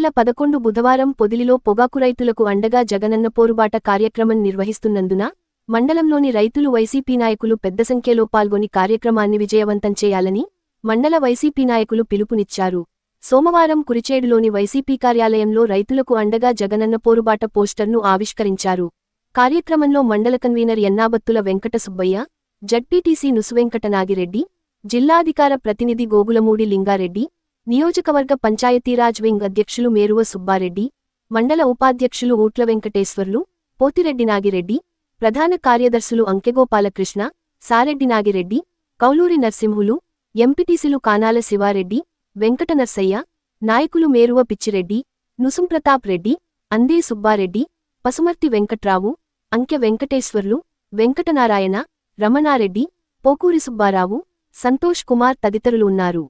నెల పదకొండు బుధవారం పొదిలిలో పొగాకు రైతులకు అండగా జగనన్న పోరుబాట కార్యక్రమం నిర్వహిస్తున్నందున మండలంలోని రైతులు వైసీపీ నాయకులు పెద్ద సంఖ్యలో పాల్గొని కార్యక్రమాన్ని విజయవంతం చేయాలని మండల వైసీపీ నాయకులు పిలుపునిచ్చారు. సోమవారం కురిచేడులోని వైసీపీ కార్యాలయంలో రైతులకు అండగా జగనన్న పోరుబాట పోస్టర్ను ఆవిష్కరించారు. కార్యక్రమంలో మండల కన్వీనర్ ఎన్నాబత్తుల వెంకట సుబ్బయ్య జడ్పీటీసీ నుసువెంకటనాగిరెడ్డి జిల్లాధికార ప్రతినిధి గోగులమూడి లింగారెడ్డి నియోజకవర్గ పంచాయతీరాజ్ వింగ్ అధ్యక్షులు మేరువ సుబ్బారెడ్డి మండల ఉపాధ్యక్షులు ఊట్ల వెంకటేశ్వర్లు పోతిరెడ్డి నాగిరెడ్డి ప్రధాన కార్యదర్శులు అంకెగోపాలకృష్ణ సారెడ్డి నాగిరెడ్డి కౌలూరి నర్సింహులు ఎంపిటీసీలు కానాల శివారెడ్డి వెంకట నర్సయ్య నాయకులు మేరువ పిచ్చిరెడ్డి నుసుంప్రతాప్ రెడ్డి అందే సుబ్బారెడ్డి పసుమర్తి వెంకట్రావు అంకె వెంకటేశ్వర్లు వెంకటనారాయణ రమణారెడ్డి పోకూరి సుబ్బారావు సంతోష్ కుమార్ తదితరులు ఉన్నారు.